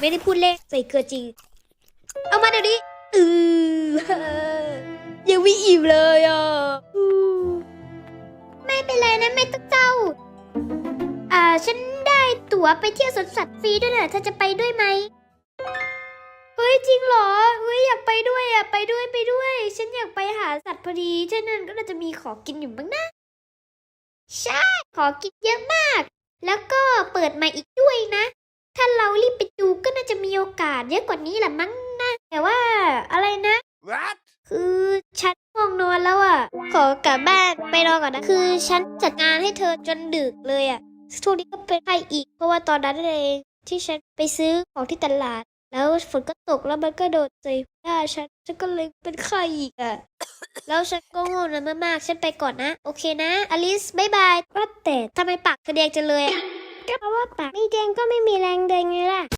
ไม่ได้พูดเล่นใส่เกลือจริง เอามาเดี๋ยวนี้เออยังไม่อิ่มเลยอะไม่เป็นไรนะไม่ต้องเจ้า อ่า ฉันได้ตั๋วไปเที่ยวสวนสัตว์ฟรีด้วยนะเธอจะไปด้วยไหมเฮ้ยจริงเหรอเฮ้ยอยากไปด้วยอะไปด้วยไปด้วย ฉันอยากไปหาสัตว์พอดีที่นั่นก็น่าจะมีของกินอยู่บ้างนะ ใช่ ขอกินเยอะมาก แล้วก็เปิดใหม่อีกด้วยนะ ถ้าเรารีบไป โอกาสเยอะกว่านี้แหละมั้งนะแต่ว่าอะไรนะ What? คือฉันง่วงนอนแล้วอะ ขอกลับบ้านไปนอนก่อนนะ คือฉันจัดงานให้เธอจนดึกเลยอะช่วงนี้ก็เป็นไข้อีก เพราะว่าตอนนั้นเองที่ฉันไปซื้อของที่ตลาด แล้วฝนก็ตกแล้วมันก็โดนใส่หน้าฉัน ฉันก็เลยเป็นไข้อีกอะ แล้วฉันก็ง่วงนอนมากๆ ฉันไปก่อนนะ โอเคนะ อลิสบายบายว่าแต่ทำไมปากเธอแดงจังเลยอะก็เพราะว่าปากไม่แดงก็ไม่มีแรงเดินไงล่ะ